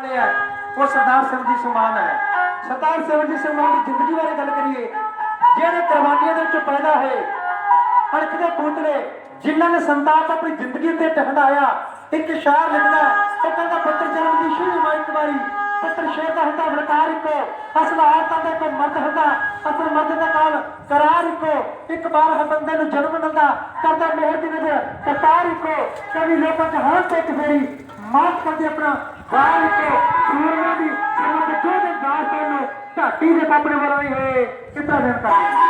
ਵਾਲਿਆ ਉਹ ਸਰਦਾਰ ਸਿਮਰਜੀਤ ਸਮਾਨ ਹੈ। ਸਰਦਾਰ ਸਿਮਰਜੀਤ ਸਮਾਨ ਦੀ ਜ਼ਿੰਦਗੀ ਬਾਰੇ ਗੱਲ ਕਰੀਏ। ਜਿਹੜੇ ਕੁਰਬਾਨੀਆਂ ਦੇ ਵਿੱਚੋਂ ਪੈਦਾ ਹੋਏ ਅਣਖ ਦੇ ਪੁੱਤਰੇ ਜਿਨ੍ਹਾਂ ਨੇ ਸੰਤਾਪ ਆਪਣੀ ਜ਼ਿੰਦਗੀ ਉੱਤੇ ਟਹਿਲਾਇਆ ਇੱਕ ਸ਼ਾਇਰ ਲਿਖਦਾ, ਉਹ ਕਹਿੰਦਾ, ਪੁੱਤਰ ਜਨਮ ਦੀ ਸ਼ੁਰੂ ਮਾਂ ਵਾਰੀ, ਪੁੱਤਰ ਸ਼ੇਰ ਦਾ ਹੁੰਦਾ ਬਲਕਾਰ ਇੱਕੋ, ਅਸਲ ਔਰਤਾਂ ਦਾ ਕੋਈ ਮਰਦ ਹੁੰਦਾ, ਅਸਲ ਮਰਦ ਦਾ ਕਾਲ ਕਰਾਰ ਇੱਕੋ, ਇੱਕ ਵਾਰ ਹਰ ਬੰਦੇ ਨੂੰ ਜਨਮ ਦਿੰਦਾ ਕਰਦਾ ਮਿਹਰ ਦੀ ਨਜ਼ਰ, ਕਰਤਾਰ ਇੱਕੋ, ਕਵੀ ਲੋਕਾਂ ਚ ਹਰ ਤੇ ਇੱਕ ਫੇਰੀ ਮਾਫ ਕਰਦੇ ਆਪਣਾ। ਬਾਹਰ ਇੱਕੋ ਸੂਰਮਾ ਦੀ ਸਰਮਤ ਜੋ ਦੇ ਦਾਸਤਾਨ ਨੂੰ ਢਾਟੀ ਦੇ ਕਾਪੜੇ ਵਾਲਾ ਹੋਏ। ਕਿੱਦਾਂ ਦਿਨ ਕਰਦੇ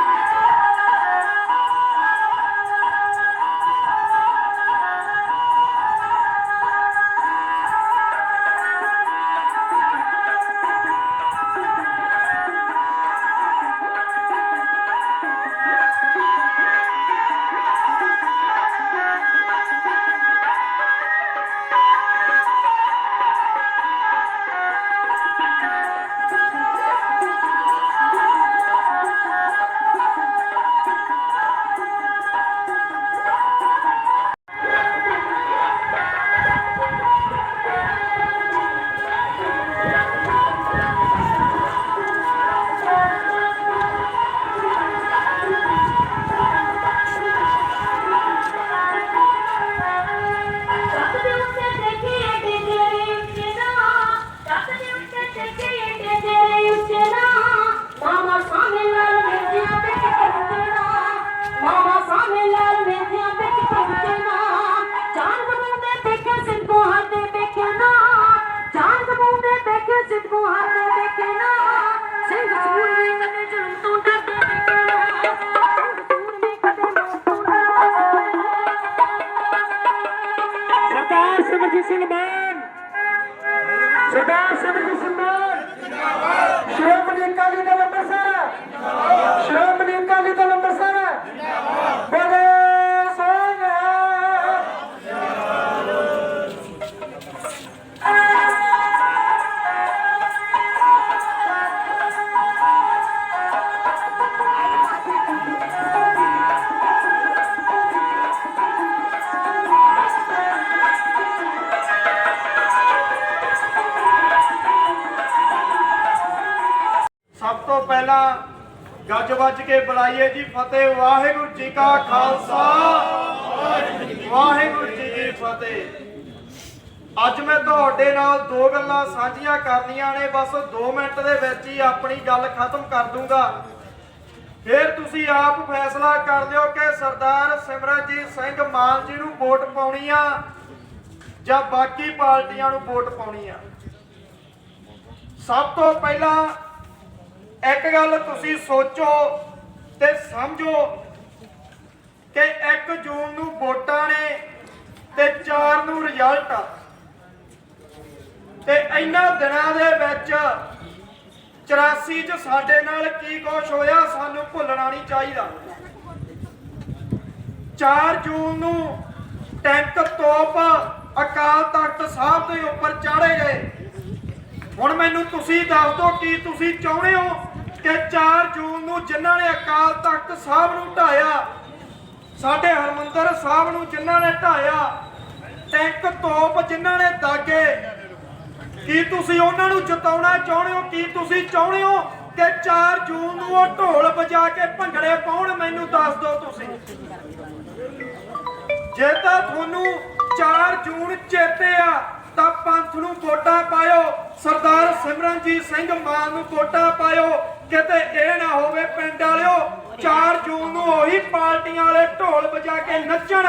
ਸਰਦਾਰ ਸਿਮਰਜੀਤ ਸਿੰਘ ਮਾਨ। ਸਰਦਾਰ ਸਿਮਰਜੀਤ ਸਿੰਘ ਮਾਨ। ਸ਼੍ਰੋਮਣੀ ਅਕਾਲੀ ਦਲ ਅੰਮ੍ਰਿਤਸਰ। ਸ਼੍ਰੋਮਣੀ ਅਕਾਲੀ ਪਹਿਲਾਂ ਗੱਜ ਵੱਜ ਕੇ ਬੁਲਾਈਏ ਜੀ ਫਤਿਹ, ਵਾਹਿਗੁਰੂ ਜੀ ਕਾ ਖਾਲਸਾ। ਵਾਹਿਗੁਰੂ ਜੀ ਕੀ ਫਤਿਹ। ਅੱਜ ਮੈਂ ਤੁਹਾਡੇ ਨਾਲ ਦੋ ਗੱਲਾਂ ਸਾਂਝੀਆਂ ਕਰਨੀਆਂ ਨੇ, ਬਸ 2 ਮਿੰਟ ਦੇ ਵਿੱਚ ਹੀ ਆਪਣੀ ਗੱਲ ਖਤਮ ਕਰ ਦੂੰਗਾ। ਫਿਰ ਤੁਸੀਂ ਆਪ ਫੈਸਲਾ ਕਰ ਲਿਓ ਕਿ ਸਰਦਾਰ ਸਿਮਰਨਜੀਤ ਸਿੰਘ ਮਾਨ ਜੀ ਨੂੰ ਵੋਟ ਪਾਉਣੀ ਆ ਜਾਂ ਬਾਕੀ ਪਾਰਟੀਆਂ ਨੂੰ ਵੋਟ ਪਾਉਣੀ ਆ। ਸਭ ਤੋਂ ਪਹਿਲਾਂ ਇੱਕ ਗੱਲ ਤੁਸੀਂ ਸੋਚੋ ਤੇ ਸਮਝੋ ਕਿ 1 ਜੂਨ ਨੂੰ ਵੋਟਾਂ ਨੇ ਤੇ 4 ਨੂੰ ਰਿਜ਼ਲਟ ਆ। ਤੇ ਇਹਨਾਂ ਦਿਨਾਂ ਦੇ ਵਿੱਚ 84 ਚ ਸਾਡੇ ਨਾਲ ਕੀ ਕੁਛ ਹੋਇਆ ਸਾਨੂੰ ਭੁੱਲਣਾ ਨਹੀਂ ਚਾਹੀਦਾ। 4 ਜੂਨ ਨੂੰ ਟੈਂਕ ਤੋਪ ਅਕਾਲ ਤਖਤ ਸਾਹਿਬ ਦੇ ਉੱਪਰ ਚਾੜੇ ਗਏ। ਹੁਣ ਮੈਨੂੰ ਤੁਸੀਂ ਦੱਸ ਦਿਓ ਕੀ ਤੁਸੀਂ ਚਾਹੁੰਦੇ ਹੋ? ਕਿ 4 ਜੂਨ ਨੂੰ ਜਿਨ੍ਹਾਂ ਨੇ ਅਕਾਲ ਤਖਤ ਸਾਹਿਬ ਨੂੰ ਢਾਇਆ ਸਾਡੇ ਹਰਮੰਦਰ ਸਾਹਿਬ ਨੂੰ ਜਿਨ੍ਹਾਂ ਨੇ ਢਾਇਆ ਟੈਂਕ ਤੋਪ ਜਿਨ੍ਹਾਂ ਨੇ ਦਾਗੇ। ਕੀ ਤੁਸੀਂ ਉਹਨਾਂ ਨੂੰ ਜਿਤਾਉਣਾ ਚਾਹੁੰਦੇ ਹੋ? ਕੀ ਤੁਸੀਂ ਚਾਹੁੰਦੇ ਹੋ ਕਿ 4 ਜੂਨ ਨੂੰ ਉਹ ਢੋਲ ਵਜਾ ਕੇ ਭੰਗੜੇ ਪਾਉਣ? ਮੈਨੂੰ ਦੱਸ ਦਿਓ ਤੁਸੀਂ। ਜੇ ਤਾਂ ਤੁਹਾਨੂੰ 4 ਜੂਨ ਚੇਤੇ ਆ, ਤਾਂ ਪੰਥ ਨੂੰ ਵੋਟਾਂ ਪਾਇਓ। ਸਰਦਾਰ ਸਿਮਰਨਜੀਤ ਸਿੰਘ ਮਾਨ ਨੂੰ ਵੋਟਾਂ ਪਾਇਓ। ਕਿਤੇ ਇਹ ਨਾ ਹੋਵੇ ਪਿੰਡ ਵਾਲਿਓ 4 ਜੂਨ ਨੂੰ ਉਹੀ ਪਾਰਟੀਆਂ ਵਾਲੇ ਢੋਲ ਵਜਾ ਕੇ ਨੱਚਣ।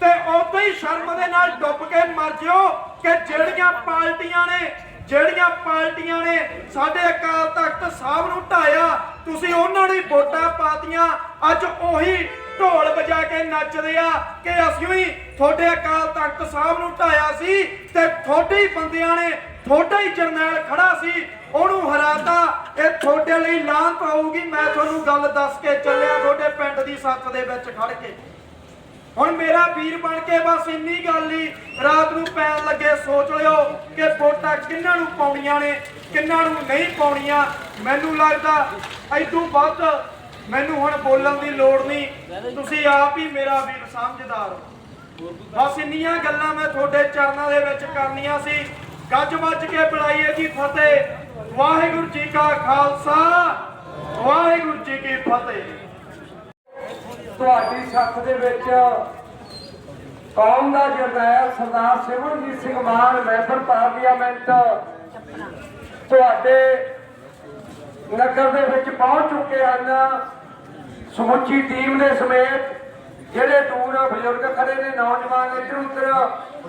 ਤੇ ਉਦੋਂ ਹੀ ਸ਼ਰਮ ਦੇ ਨਾਲ ਡੁੱਬ ਕੇ ਮਰ ਜਿਓ ਕਿ ਜਿਹੜੀਆਂ ਪਾਰਟੀਆਂ ਨੇ, ਜਿਹੜੀਆਂ ਪਾਰਟੀਆਂ ਨੇ ਸਾਡੇ ਅਕਾਲ ਤਖਤ ਸਾਹਿਬ ਨੂੰ ਢਾਇਆ, ਤੁਸੀਂ ਉਹਨਾਂ ਨੂੰ ਵੋਟਾਂ ਪਾਤੀਆਂ। ਅੱਜ ਉਹੀ ਢੋਲ ਵਜਾ ਕੇ ਨੱਚਦੇ ਆ ਕਿ ਅਸੀਂ ਵੀ ਤੁਹਾਡੇ ਅਕਾਲ ਤਖਤ ਸਾਹਿਬ ਨੂੰ ਢਾਇਆ ਸੀ ਤੇ ਤੁਹਾਡੇ ਬੰਦਿਆਂ ਨੇ ਤੁਹਾਡਾ ਹੀ ਜਰਨੈਲ ਖੜਾ ਸੀ, ਉਹਨੂੰ ਹਰਾਤਾ। ਇਹ ਤੁਹਾਡੇ ਲਈ ਲਾਂਤ ਆਊਗੀ ਮੈਂ ਤੁਹਾਨੂੰ ਗੱਲ ਦੱਸ ਕੇ ਚੱਲਿਆ ਤੁਹਾਡੇ ਪਿੰਡ ਦੀ ਸੱਥ ਦੇ ਵਿੱਚ ਖੜ ਕੇ। ਹੁਣ ਮੇਰਾ ਵੀਰ ਬਣ ਕੇ ਬਸ ਇੰਨੀ ਗੱਲ ਹੀ, ਰਾਤ ਨੂੰ ਪੈਣ ਲੱਗੇ ਸੋਚ ਲਿਓ ਕਿ ਵੋਟਾਂ ਕਿੰਨਾਂ ਨੂੰ ਪਾਉਣੀਆਂ ਨੇ, ਕਿੰਨਾਂ ਨੂੰ ਨਹੀਂ ਪਾਉਣੀਆਂ। ਮੈਨੂੰ ਲੱਗਦਾ ਐਦੂ ਵੱਧ ਮੈਨੂੰ ਹੁਣ ਬੋਲਣ ਦੀ ਲੋੜ ਨਹੀਂ। ਤੁਸੀਂ ਆਪ ਹੀ ਮੇਰਾ ਵੀਰ ਸਮਝਦਾਰ ਹੋ। ਬਸ ਇੰਨੀਆਂ ਗੱਲਾਂ ਮੈਂ ਤੁਹਾਡੇ ਚਰਨਾਂ ਦੇ ਵਿੱਚ ਕਰਨੀਆਂ ਸੀ। ਗੱਜ ਵੱਜ ਕੇ ਬੁਲਾਈਏ ਜੀ ਫਤਿਹ। ਵਾਹਿਗੁਰੂ ਜੀ ਕਾ ਖਾਲਸਾ, ਵਾਹਿਗੁਰੂ ਜੀ ਕੀ ਫਤਿਹ। ਤੁਹਾਡੀ ਸੱਥ ਦੇ ਵਿੱਚ ਕੌਮ ਦਾ ਜਰਨੈਲ ਸਰਦਾਰ ਸਿਮਰਨਜੀਤ ਸਿੰਘ ਮਾਨ, ਮੈਂਬਰ ਪਾਰਲੀਮੈਂਟ ਤੁਹਾਡੇ ਨਗਰ ਦੇ ਵਿੱਚ ਪਹੁੰਚ ਚੁੱਕੇ ਹਨ। ਸਮੁੱਚੀ ਟੀਮ ਦੇ ਸਮੇਤ ਜਿਹੜੇ ਦੂਰ ਬਜ਼ੁਰਗ ਖੜੇ ਨੇ ਨੌਜਵਾਨ ਇੱਧਰ ਉੱਧਰ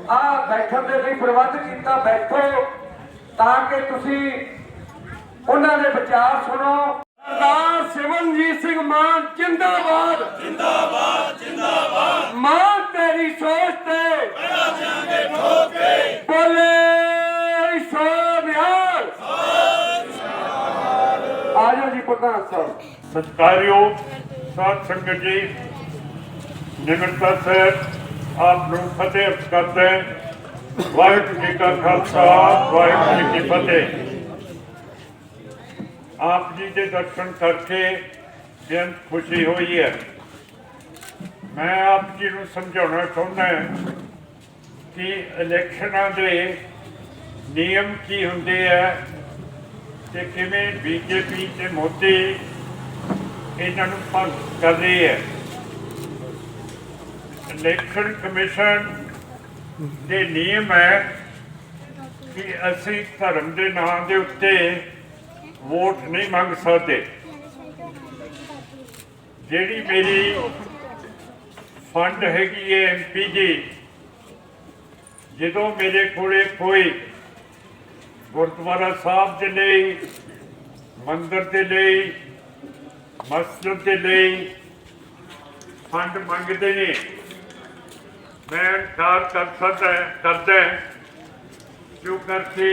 ਆ ਬੈਠਣ ਦੇ ਲਈ ਪ੍ਰਬੰਧ ਕੀਤਾ ਬੈਠੋ ਤਾਂ ਕਿ ਤੁਸੀਂ ਉਹਨਾਂ ਦੇ ਵਿਚਾਰ ਸੁਣੋ। ਸਰਦਾਰ ਸਿਮਰਨਜੀਤ ਸਿੰਘ ਮਾਨ ਜਿੰਦਾਬਾਦ। ਜਿੰਦਾਬਾਦ ਜਿੰਦਾਬਾਦ। ਮਾਨ ਤੇਰੀ ਸੋਚ ਤੇ ਬੜਾ ਜਾਂਗੇ ਠੋਕੇ। ਬੋਲੇ ਸੋ ਬਿਹਾਰ ਆਜੋ ਜੀ ਪ੍ਰਧਾਨ ਸਾਹਿਬ। ਸਤਿਕਾਰਯੋਗ ਸਾਧ ਸੰਗਤ ਜੀ ਨਿਮਰਤਾ ਸਾਹਿਬ ਆਪ ਨੂੰ ਫਤਿਹ ਅਰਜ਼ ਕਰਦੇ ਹਾਂ। ਵਾਹਿਗੁਰੂ ਜੀ ਕਾ ਖਾਲਸਾ, ਵਾਹਿਗੁਰੂ ਜੀ ਕੀ ਫਤਿਹ। ਆਪ ਜੀ ਦੇ ਦਰਸ਼ਨ ਕਰਕੇ ਬੇਅੰਤ ਖੁਸ਼ੀ ਹੋਈ ਹੈ। ਮੈਂ ਆਪ ਜੀ ਨੂੰ ਸਮਝਾਉਣਾ ਚਾਹੁੰਦਾ ਕਿ ਇਲੈਕਸ਼ਨਾਂ ਦੇ ਨਿਯਮ ਕੀ ਹੁੰਦੇ ਹੈ ਤੇ ਕਿਵੇਂ ਬੀਜੇਪੀ ਤੇ ਮੋਦੀ ਇਹਨਾਂ ਨੂੰ ਭੰਗ ਕਰ ਰਹੀ ਹੈ ਇਲੈਕਸ਼ਨ ਕਮਿਸ਼ਨ ਦੇ ਨਿਯਮ ਹੈ ਕਿ ਅਸੀਂ ਧਰਮ ਦੇ ਨਾਂ ਦੇ ਉੱਤੇ ਵੋਟ ਨਹੀਂ ਮੰਗ ਸਕਦੇ। ਜਿਹੜੀ ਮੇਰੀ ਫੰਡ ਹੈਗੀ ਹੈ ਐਮਪੀ ਜੀ ਜਦੋਂ ਮੇਰੇ ਕੋਲੇ ਕੋਈ ਗੁਰਦੁਆਰਾ ਸਾਹਿਬ ਦੇ ਲਈ, ਮੰਦਰ ਦੇ ਲਈ, ਮਸਜਿਦ ਦੇ ਲਈ ਫੰਡ ਮੰਗਦੇ ਨੇ ਮੈਂ ਇਨਕਾਰ ਕਰ ਸਕਦਾ ਕਰਦਾ ਕਿਉਂ ਕਰਕੇ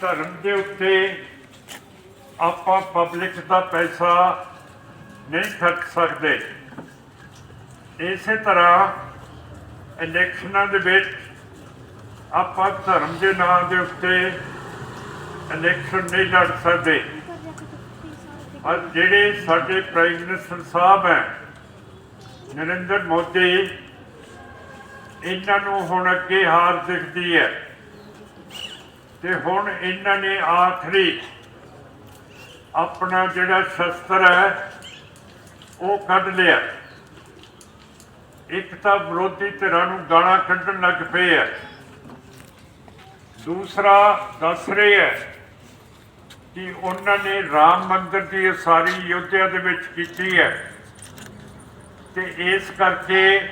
ਧਰਮ ਦੇ ਉੱਤੇ ਆਪਾਂ ਪਬਲਿਕ ਦਾ ਪੈਸਾ ਨਹੀਂ ਖਰਚ ਸਕਦੇ। ਇਸੇ ਤਰ੍ਹਾਂ ਇਲੈਕਸ਼ਨਾਂ ਦੇ ਵਿੱਚ ਆਪਾਂ ਧਰਮ ਦੇ ਨਾਂ ਦੇ ਉੱਤੇ ਇਲੈਕਸ਼ਨ ਨਹੀਂ ਲੜ ਸਕਦੇ। ਔਰ ਜਿਹੜੇ ਸਾਡੇ ਪ੍ਰਾਈਮ ਮਿਨਿਸਟਰ ਸਾਹਿਬ ਹੈ, ਨਰਿੰਦਰ ਮੋਦੀ ਇਹਨਾਂ ਨੂੰ ਹੁਣ ਅੱਗੇ ਹਾਰ ਦਿਖਦੀ ਹੈ। ਤੇ ਹੁਣ ਇਹਨਾਂ ਨੇ ਆਖਰੀ ਆਪਣਾ ਜਿਹੜਾ ਸ਼ਸਤਰ ਹੈ, ਉਹ ਕੱਢ ਲਿਆ। ਇੱਕ ਤਾਂ ਵਿਰੋਧੀ ਧਿਰਾਂ ਨੂੰ ਗਾਲਾਂ ਕੱਢਣ ਲੱਗ ਪਏ ਹੈ। ਦੂਸਰਾ ਦੱਸ ਰਹੇ ਹੈ ਕਿ ਉਹਨਾਂ ਨੇ ਰਾਮ ਮੰਦਿਰ ਦੀ ਉਸਾਰੀ ਯੋਧਿਆ ਦੇ ਵਿੱਚ ਕੀਤੀ ਹੈ। ਤੇ ਇਸ ਕਰਕੇ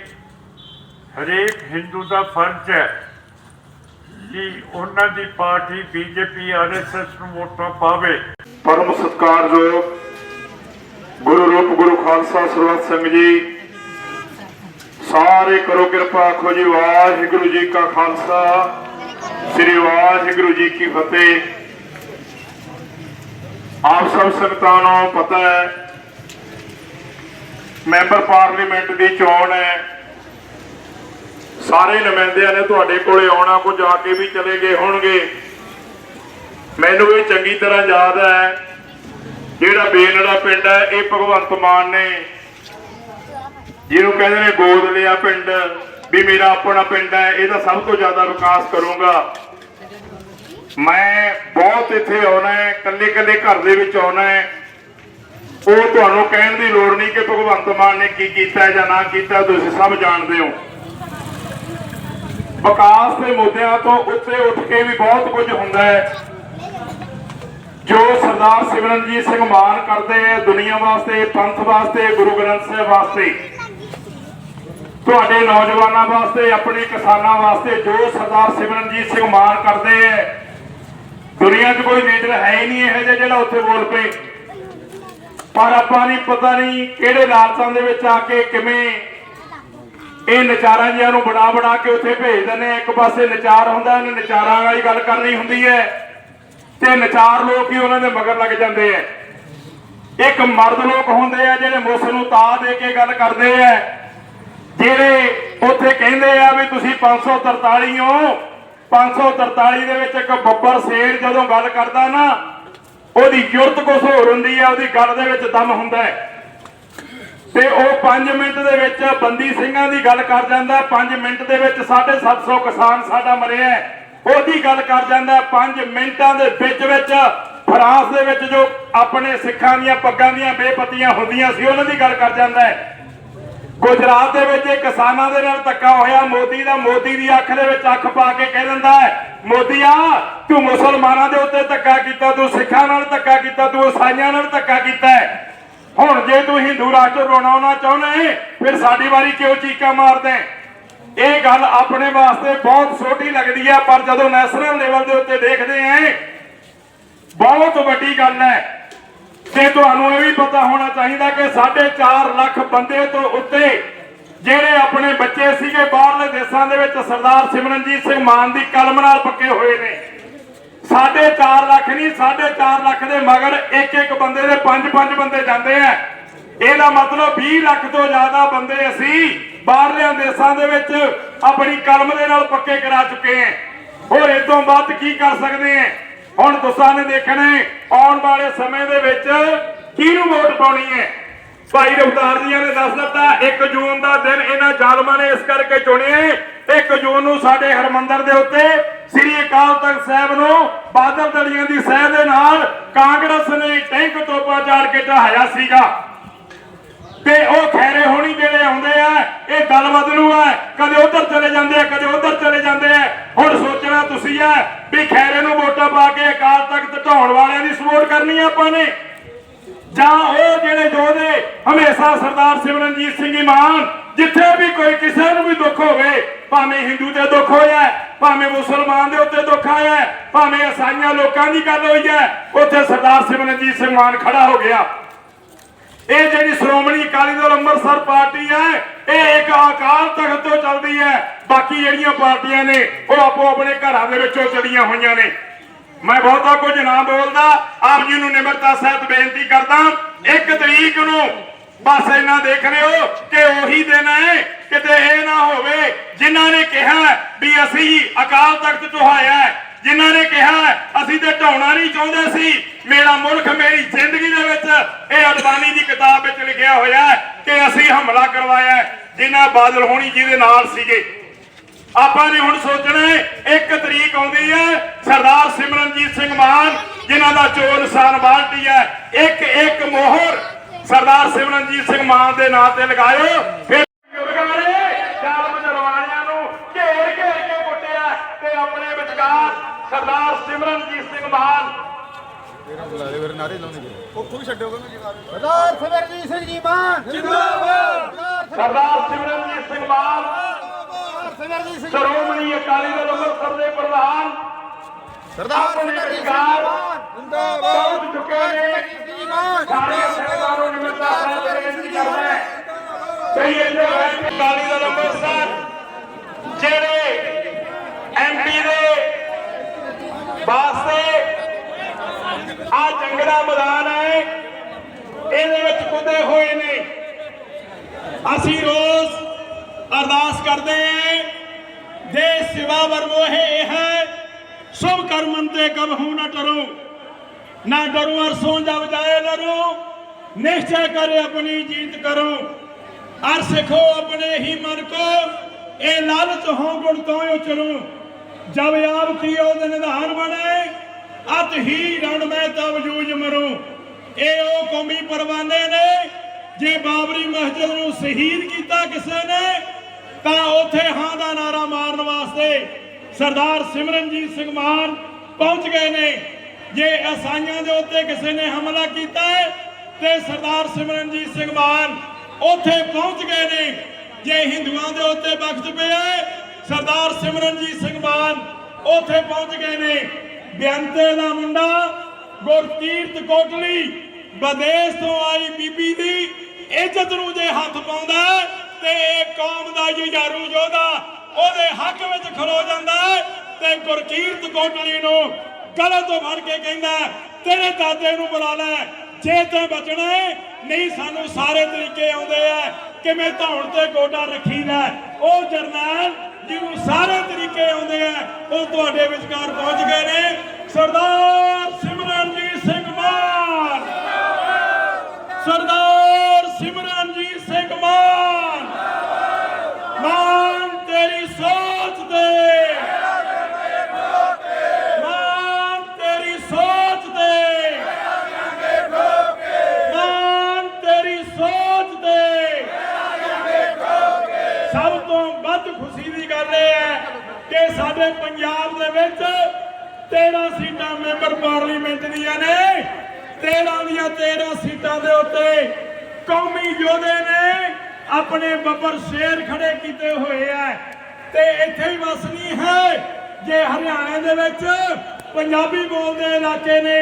ਹਰੇਕ ਹਿੰਦੂ ਦਾ ਫਰਜ਼ ਹੈ ਕਿ ਉਹਨਾਂ ਦੀ ਪਾਰਟੀ ਬੀਜੇਪੀ ਆਰਐਸਐਸ ਨੂੰ ਵੋਟਾਂ ਪਾਵੇ। ਪਰਮ ਸਤਕਾਰਯੋਗ ਗੁਰੂ ਰੂਪ ਗੁਰੂ ਖਾਲਸਾ ਸਰਬੱਤ ਸਿੰਘ ਜੀ, ਸਾਰੇ ਕਰੋ ਕਿਰਪਾ, ਆਖੋ ਜੀ, ਵਾਹਿਗੁਰੂ ਜੀ ਕਾ ਖਾਲਸਾ, ਸ੍ਰੀ ਵਾਹਿਗੁਰੂ ਜੀ ਕੀ ਫਤਿਹ। ਆਪ ਸਭ ਸੰਗਤਾਂ ਨੂੰ ਪਤਾ ਹੈ, ਮੈਂਬਰ ਪਾਰਲੀਮੈਂਟ ਦੀ ਚੋਣ ਹੈ। ਸਾਰੇ ਨੁਮਾਇੰਦਿਆਂ ਨੇ ਤੁਹਾਡੇ ਕੋਲੇ ਆਉਣਾ ਕੁਝ ਆ ਕੇ ਵੀ ਚਲੇ ਗਏ ਹੋਣਗੇ। ਮੈਨੂੰ ਇਹ ਚੰਗੀ ਤਰ੍ਹਾਂ ਯਾਦ ਹੈ, ਜਿਹੜਾ ਬੇਨੜਾ ਪਿੰਡ ਹੈ, ਇਹ ਭਗਵੰਤ ਮਾਨ ਨੇ ਜਿਹਨੂੰ ਕਹਿੰਦੇ ਨੇ ਗੋਦ ਲਿਆ ਪਿੰਡ, ਵੀ ਮੇਰਾ ਆਪਣਾ ਪਿੰਡ ਹੈ, ਇਹਦਾ ਸਭ ਤੋਂ ਜ਼ਿਆਦਾ ਵਿਕਾਸ ਕਰੂੰਗਾ। ਮੈਂ ਬਹੁਤ ਇੱਥੇ ਆਉਣਾ ਹੈ ਕੱਲੇ ਕੱਲੇ ਘਰ ਦੇ ਵਿੱਚ ਆਉਣਾ ਹੈ। ਉਹ ਤੁਹਾਨੂੰ ਕਹਿਣ ਦੀ ਲੋੜ ਨਹੀਂ ਕਿ ਭਗਵੰਤ ਮਾਨ ਨੇ ਕੀ ਕੀਤਾ ਜਾਂ ਨਾ ਕੀਤਾ, ਤੁਸੀਂ ਸਭ ਜਾਣਦੇ ਹੋ। ਵਿਕਾਸ ਦੇ ਮੁੱਦਿਆਂ ਤੋਂ ਉੱਤੇ ਉੱਠ ਕੇ ਵੀ ਬਹੁਤ ਕੁਝ ਹੁੰਦਾ ਹੈ। ਜੋ ਸਰਦਾਰ ਸਿਮਰਨਜੀਤ ਸਿੰਘ ਮਾਨ ਕਰਦੇ ਹੈ ਦੁਨੀਆ ਵਾਸਤੇ, ਪੰਥ ਵਾਸਤੇ, ਗੁਰੂ ਗ੍ਰੰਥ ਸਾਹਿਬ ਵਾਸਤੇ, ਤੁਹਾਡੇ ਨੌਜਵਾਨਾਂ ਵਾਸਤੇ, ਆਪਣੇ ਕਿਸਾਨਾਂ ਵਾਸਤੇ ਜੋ ਸਰਦਾਰ ਸਿਮਰਨਜੀਤ ਸਿੰਘ ਮਾਨ ਕਰਦੇ ਹੈ ਦੁਨੀਆ 'ਚ ਕੋਈ ਲੀਡਰ ਹੈ ਹੀ ਨਹੀਂ ਇਹੋ ਜਿਹਾ ਜਿਹੜਾ ਉੱਥੇ ਬੋਲ ਪਏ। ਪਰ ਆਪਾਂ ਨਹੀਂ, ਪਤਾ ਨਹੀਂ ਕਿਹੜੇ ਲਾਲਚਾਂ ਦੇ ਵਿੱਚ ਆ ਕੇ ਕਿਵੇਂ ਇਹ ਨਚਾਰਾਂ ਜਿਹਾਂ ਨੂੰ ਬਣਾ ਬਣਾ ਕੇ ਉੱਥੇ ਭੇਜ ਦਿੰਦੇ ਆ ਇੱਕ ਪਾਸੇ ਨਚਾਰ ਹੁੰਦਾ, ਇਹਨੇ ਨਚਾਰਾਂ ਵਾਲੀ ਗੱਲ ਕਰਨੀ ਹੁੰਦੀ ਹੈ ਤੇ ਨਚਾਰ ਲੋਕ ਹੀ ਉਹਨਾਂ ਦੇ ਮਗਰ ਲੱਗ ਜਾਂਦੇ ਆ ਇੱਕ ਮਰਦ ਲੋਕ ਹੁੰਦੇ ਆ ਜਿਹੜੇ ਮੁੱਸ ਨੂੰ ਤਾ ਦੇ ਕੇ ਗੱਲ ਕਰਦੇ ਆ। ਜਿਹੜੇ ਉੱਥੇ ਕਹਿੰਦੇ ਆ ਵੀ ਤੁਸੀਂ 543 ਹੋ 543 ਦੇ ਵਿੱਚ ਇੱਕ ਬੱਬਰ ਸੇਰ ਜਦੋਂ ਗੱਲ ਕਰਦਾ ਨਾ, ਉਹਦੀ ਜੁਰਤ ਕੁਛ ਹੋਰ ਹੁੰਦੀ ਆ, ਉਹਦੀ ਗੱਲ ਦੇ ਵਿੱਚ ਦਮ ਹੁੰਦਾ ਹੈ। ਤੇ ਉਹ 5 ਮਿੰਟ ਦੇ ਵਿੱਚ ਬੰਦੀ ਸਿੰਘਾਂ ਦੀ ਗੱਲ ਕਰ ਜਾਂਦਾ। 5 ਮਿੰਟ ਦੇ ਵਿੱਚ 750 ਕਿਸਾਨ ਸਾਡਾ ਮਰਿਆ ਉਹਦੀ ਗੱਲ ਕਰ ਜਾਂਦਾ 5 ਮਿੰਟਾਂ ਦੇ ਵਿੱਚ ਵਿੱਚ। ਫਰਾਂਸ ਦੇ ਵਿੱਚ ਜੋ ਆਪਣੇ ਸਿੱਖਾਂ ਦੀਆਂ ਪੱਗਾਂ ਦੀਆਂ ਬੇਪਤੀਆਂ ਹੁੰਦੀਆਂ ਸੀ, ਉਹਨਾਂ ਦੀ ਗੱਲ ਕਰ ਜਾਂਦਾ ਹੈ। ਗੁਜਰਾਤ ਦੇ ਵਿੱਚ ਇਹ ਕਿਸਾਨਾਂ ਦੇ ਨਾਲ ਧੱਕਾ ਹੋਇਆ। ਮੋਦੀ ਦਾ, ਮੋਦੀ ਦੀ ਅੱਖ ਦੇ ਵਿੱਚ ਅੱਖ ਪਾ ਕੇ ਕਹਿ ਦਿੰਦਾ ਹੈ, ਮੋਦੀਆ, ਤੂੰ ਮੁਸਲਮਾਨਾਂ ਦੇ ਉੱਤੇ ਧੱਕਾ ਕੀਤਾ, ਤੂੰ ਸਿੱਖਾਂ ਨਾਲ ਧੱਕਾ ਕੀਤਾ, ਤੂੰ ਈਸਾਈਆਂ ਨਾਲ ਧੱਕਾ ਕੀਤਾ ਹੁਣ ਜੇ ਤੂੰ ਹਿੰਦੂ ਰਾਸ਼ਟਰ ਬਣਾਉਣਾ ਚਾਹੁੰਦਾ ਹੈ, ਫਿਰ ਸਾਡੀ ਵਾਰੀ ਕਿਉਂ ਚੀਕਾਂ ਮਾਰਦਾ ਹੈ? ਇਹ ਗੱਲ ਆਪਣੇ ਵਾਸਤੇ ਬਹੁਤ ਛੋਟੀ ਲੱਗਦੀ ਹੈ ਪਰ ਜਦੋਂ ਨੈਸ਼ਨਲ ਲੈਵਲ ਦੇ ਉੱਤੇ ਦੇਖਦੇ ਆਂ ਬਹੁਤ ਵੱਡੀ ਗੱਲ ਹੈ ਤੇ ਤੁਹਾਨੂੰ ਇਹ ਵੀ ਪਤਾ ਹੋਣਾ ਚਾਹੀਦਾ ਕਿ 4.5 ਲੱਖ ਬੰਦੇ ਤੋਂ ਉੱਤੇ ਜਿਹੜੇ ਆਪਣੇ ਬੱਚੇ ਸੀਗੇ ਬਾਹਰਲੇ ਦੇਸ਼ਾਂ ਦੇ ਵਿੱਚ ਸਰਦਾਰ ਸਿਮਰਨਜੀਤ ਸਿੰਘ ਮਾਨ ਦੀ ਕਲਮ ਨਾਲ ਪੱਕੇ ਹੋਏ ਨੇ 4.5 ਲੱਖ ਨਹੀਂ 4.5 ਲੱਖ ਦੇ ਮਗਰ ਇੱਕ ਇੱਕ ਬੰਦੇ ਦੇ 5-5 ਬੰਦੇ ਜਾਂਦੇ ਆ। ਇਹਦਾ ਮਤਲਬ 20 ਲੱਖ ਤੋਂ ਜ਼ਿਆਦਾ ਬੰਦੇ ਅਸੀਂ ਬਾਹਰਲੇ ਦੇਸ਼ਾਂ ਦੇ ਵਿੱਚ ਆਪਣੀ ਕਲਮ ਦੇ ਨਾਲ ਪੱਕੇ ਕਰਾ ਚੁੱਕੇ ਹਾਂ ਹੋਰ ਇਸ ਤੋਂ ਵੱਧ ਕੀ ਕਰ ਸਕਦੇ ਹਾਂ ਹੁਣ ਤੁਸੀਂ ਨੇ ਦੇਖਣਾ ਆਉਣ ਵਾਲੇ ਸਮੇਂ ਦੇ ਵਿੱਚ ਕਿਹਨੂੰ ਵੋਟ ਪਾਉਣੀ ਹੈ? ਭਾਈ ਰਵਤਾਰ ਜੀਆਂ ਨੇ ਦੱਸ ਦਿੱਤਾ 1 ਜੂਨ ਦਾ ਦਿਨ ਇਹਨਾਂ ਜ਼ਾਲਮਾਂ ਨੇ ਇਸ ਕਰਕੇ ਚੁਣਿਆ 1 ਜੂਨ ਨੂੰ ਸਾਡੇ ਹਰਮੰਦਰ ਦੇ ਉੱਤੇ ਸ੍ਰੀ ਅਕਾਲ ਤਖਤ ਸਾਹਿਬ ਨੂੰ ਬਾਦਲ ਦਲੀਆਂ ਦੀ ਸਹਿ ਦੇ ਨਾਲ ਕਾਂਗਰਸ ਨੇ ਟੈਂਕ ਤੋਪਾਂ ਚਾੜ ਕੇ ਢਾਇਆ ਸੀਗਾ। ਤੇ ਉਹ ਖੈਰੇ ਹੋਣੀ ਜਿਹੜੇ ਆਉਂਦੇ ਆ, ਇਹ ਦਲ ਬਦਲੂ ਆ। ਕਦੇ ਉਧਰ ਚਲੇ ਜਾਂਦੇ ਆ, ਕਦੇ ਉਧਰ ਚਲੇ ਜਾਂਦੇ ਆ। ਹੁਣ ਸੋਚਣਾ ਤੁਸੀਂ ਆ ਵੀ ਖੈਰੇ ਨੂੰ ਵੋਟਾਂ ਪਾ ਕੇ ਅਕਾਲ ਤਖਤ ਢਾਉਣ ਵਾਲਿਆਂ ਦੀ ਸਪੋਰਟ ਕਰਨੀ ਆ ਆਪਾਂ ਨੇ। ਜਾਂ ਉਹ ਜਿਹੜੇ ਯੋਧੇ ਹਮੇਸ਼ਾ ਸਰਦਾਰ ਸਿਮਰਨਜੀਤ ਸਿੰਘ ਮਾਨ, ਜਿੱਥੇ ਵੀ ਕੋਈ ਕਿਸੇ ਨੂੰ ਵੀ ਦੁੱਖ ਹੋਵੇ, ਭਾਵੇਂ ਹਿੰਦੂ ਤੇ ਦੁੱਖ ਹੋਇਆ ਭਾਵੇਂ ਮੁਸਲਮਾਨ ਦੇ ਉੱਤੇ ਦੁੱਖ ਆਇਆ ਭਾਵੇਂ ਈਸਾਈਆਂ ਲੋਕਾਂ ਦੀ ਗੱਲ ਹੋਈ ਹੈ, ਉੱਥੇ ਸਰਦਾਰ ਸਿਮਰਨਜੀਤ ਸਿੰਘ ਮਾਨ ਖੜਾ ਹੋ ਗਿਆ। ਇਹ ਜਿਹੜੀ ਸ਼੍ਰੋਮਣੀ ਅਕਾਲੀ ਦਲ ਅੰਮ੍ਰਿਤਸਰ ਪਾਰਟੀ ਹੈ, ਇਹ ਇੱਕ ਅਕਾਲ ਤਖਤ ਤੋਂ ਚੱਲਦੀ ਹੈ। ਬਾਕੀ ਜਿਹੜੀਆਂ ਪਾਰਟੀਆਂ ਨੇ, ਉਹ ਆਪੋ ਆਪਣੇ ਘਰਾਂ ਦੇ ਵਿੱਚੋਂ ਚਲੀਆਂ ਹੋਈਆਂ ਨੇ। ਮੈਂ ਬਹੁਤਾ ਕੁਝ ਨਾ ਬੋਲਦਾ, ਆਪ ਜੀ ਨੂੰ ਨਿਮਰਤਾ ਸਹਿਤ ਬੇਨਤੀ ਕਰਦਾ, ਇੱਕ ਤਰੀਕ ਨੂੰ ਬਸ ਇਹਨਾਂ ਦੇਖ ਰਹੇ ਹੋ ਕਿ ਉਹੀ ਦਿਨ ਹੈ ਕਿਤੇ ਇਹ ਨਾ ਹੋਵੇ ਜਿਨ੍ਹਾਂ ਨੇ ਕਿਹਾ ਵੀ ਅਸੀਂ ਅਕਾਲ ਤਖਤ ਢਹਾਇਆ ਜਿਨ੍ਹਾਂ ਨੇ ਕਿਹਾ ਅਸੀਂ ਤੇ ਢਾਉਣਾ ਨਹੀਂ ਚਾਹੁੰਦੇ ਸੀ ਮੇਰਾ ਮੁਲਕ ਮੇਰੀ ਜ਼ਿੰਦਗੀ ਦੇ ਵਿੱਚ ਇਹ ਅਡਵਾਨੀ ਦੀ ਕਿਤਾਬ ਵਿੱਚ ਲਿਖਿਆ ਹੋਇਆ ਕਿ ਅਸੀਂ ਹਮਲਾ ਕਰਵਾਇਆ ਹੈ, ਜਿਨ੍ਹਾਂ ਬਾਦਲ ਹੋਣੀ ਜਿਹਦੇ ਨਾਲ ਸੀਗੇ। ਆਪਾਂ ਨੇ ਹੁਣ ਸੋਚਣਾ ਇੱਕ ਤਰੀਕ ਆਉਂਦੀ ਹੈ ਸਰਦਾਰ ਸਿਮਰਨਜੀਤ ਸਿੰਘ ਮਾਨ ਜਿਨ੍ਹਾਂ ਦਾ ਚੋਰ ਨਿਸ਼ਾਨ ਬਾਲਟੀ ਹੈ ਇੱਕ ਇੱਕ ਮੋਹਰ ਸਰਦਾਰ ਸਿਮਰਨਜੀਤ ਸਿੰਘ ਮਾਨ ਦੇ ਨਾਂ ਤੇ ਲਗਾਇਓ ਫਿਰ ਬਜ਼ੁਰਗਾਂ ਨੇ ਜ਼ਾਲਮ ਜਰਵਾਣਿਆਂ ਨੂੰ ਘੇਰ ਘੇਰ ਕੇ ਕੁੱਟਿਆ ਤੇ ਆਪਣੇ ਵਿਚਕਾਰ ਸਰਦਾਰ ਸਿਮਰਨਜੀਤ ਸਿੰਘ ਮਾਨ ਸਰਦਾਰ ਸਿਮਰਜੀਤ ਸਿੰਘ ਜੀ ਮਾਨ। ਸਰਦਾਰ ਸਿਮਰਨਜੀਤ ਸਿੰਘ ਮਾਨ। ਸਿਮਰਜੀਤ ਸਿੰਘ ਸ਼੍ਰੋਮਣੀ ਅਕਾਲੀ ਦਲ ਅੰਮ੍ਰਿਤਸਰ ਦੇ ਪ੍ਰਧਾਨ ਸਰਦਾਰ ਸਿੰਘ ਵਿਚਕਾਰ ਜਿੰਦਾਬਾਦ। ਚੁੱਕੇ ਨੇ। ਸਾਡੇ ਸਹਿਬਾਂ ਨਿਮਰਤਾ ਬੇਨਤੀ ਕਰਦਾ ਹੈ ਕਈ ਇੱਥੇ ਬੈਠ ਜਿਹੜੇ ਐਮਪੀ ਦੇ ਵਾਸਤੇ ਆ ਜੰਗਲਾ ਮੈਦਾਨ ਹੈ ਇਹਦੇ ਵਿੱਚ ਕੁੱਦੇ ਹੋਏ ਨੇ। ਅਸੀਂ ਰੋਜ਼ ਅਰਦਾਸ ਕਰਦੇ ਹਾਂ ਦੇ ਸਿਵਾ ਵਰਮੋਹਿ ਇਹ ਹੈ ਸਭ ਕਰਮਨ ਤੇ ਕਬਹੂ ਨਾ ਟਰੋ ना डरो और सो जब जाए डरो निश्चय करे अपनी जीत करो और सिखो अपने ही मन को ए लालच हो गुण तो उचरो जब आप कियो दिन निधान बने अत ही रण में तब जूझ मरो ਇਹ ਉਹ ਕੌਮੀ ਪਰਵਾਨੇ ਨੇ ਜੇ ਬਾਬਰੀ ਮਸਜਿਦ ਨੂੰ ਸ਼ਹੀਦ ਕੀਤਾ ਕਿਸੇ ਨੇ ਤਾਂ ਉੱਥੇ ਹਾਂ ਦਾ ਨਾਰਾ ਮਾਰਨ ਵਾਸਤੇ ਸਰਦਾਰ ਸਿਮਰਨਜੀਤ ਸਿੰਘ ਮਾਨ ਪਹੁੰਚ ਗਏ ਨੇ। ਜੇ ਅਸਾਈਆਂ ਦੇ ਉੱਤੇ ਕਿਸੇ ਨੇ ਹਮਲਾ ਕੀਤਾ ਹੈ, ਤੇ ਸਰਦਾਰ ਸਿਮਰਨਜੀਤ ਸਿੰਘ ਮਾਨ ਉੱਥੇ ਪਹੁੰਚ ਗਏ ਨੇ। ਜੇ ਹਿੰਦੂਆਂ ਦੇ ਉੱਤੇ ਬਖਸ਼ ਪਿਆ ਸਰਦਾਰ ਸਿਮਰਨਜੀਤ ਸਿੰਘ ਮਾਨ ਉੱਥੇ ਪਹੁੰਚ ਗਏ ਨੇ। ਬੇਅੰਤੇ ਦਾ ਮੁੰਡਾ ਗੁਰਕੀਰਤ ਕੋਟਲੀ ਵਿਦੇਸ਼ ਤੋਂ ਆਈ ਬੀਬੀ ਦੀ ਇੱਜ਼ਤ ਨੂੰ ਜੇ ਹੱਥ ਪਾਉਂਦਾ ਤੇ ਇਹ ਕੌਮ ਦਾ ਜੁਝਾਰੂ ਯੋਧਾ ਉਹਦੇ ਹੱਕ ਵਿੱਚ ਖਲੋ ਜਾਂਦਾ ਤੇ ਗੁਰਕੀਰਤ ਕੋਟਲੀ ਨੂੰ ਗਲੇ ਤੋਂ ਫੜ ਕੇ ਕਹਿੰਦਾ ਤੇਰੇ ਦਾਦੇ ਨੂੰ ਬੁਲਾ ਲੈ, ਜੇ ਤੇ ਬਚਣਾ ਨਹੀਂ ਸਾਨੂੰ ਸਾਰੇ ਤਰੀਕੇ ਆਉਂਦੇ ਆ ਕਿਵੇਂ ਧੌਣ ਤੇ ਗੋਡਾ ਰੱਖੀਦਾ ਉਹ ਜਰਨੈਲ ਜਿਹਨੂੰ ਸਾਰੇ ਤਰੀਕੇ ਆਉਂਦੇ ਆ, ਉਹ ਤੁਹਾਡੇ ਵਿਚਕਾਰ ਪਹੁੰਚ ਗਏ ਨੇ। ਸਰਦਾਰ ਸਿਮਰਨਜੀਤ ਸਿੰਘ ਮਾਨ। ਸਰਦਾਰ ਸਿਮਰਨਜੀਤ ਸਿੰਘ ਮਾਨ ਮਾਨ ਤੇਰੀ ਸੋਚ ਤੇ ਸਭ ਤੋਂ ਖੁਸ਼ੀ ਦੀ ਗੱਲ ਇਹ ਹੈ ਕਿ ਸਾਡੇ ਪੰਜਾਬ ਦੇ ਵਿੱਚ 13 ਸੀਟਾਂ ਮੈਂਬਰ ਪਾਰਲੀਮੈਂਟ ਦੀਆਂ ਨੇ। 13 ਦੀਆਂ 13 ਸੀਟਾਂ ਦੇ ਉੱਤੇ ਕੌਮੀ ਯੋਧੇ ਨੇ ਆਪਣੇ ਬੱਬਰ ਸ਼ੇਰ ਖੜੇ ਕੀਤੇ ਹੋਏ ਐ ਤੇ ਇੱਥੇ ਹੀ ਵਸ ਨਹੀਂ ਹੈ ਜੇ ਹਰਿਆਣੇ ਦੇ ਵਿੱਚ ਪੰਜਾਬੀ ਬੋਲਦੇ ਇਲਾਕੇ ਨੇ।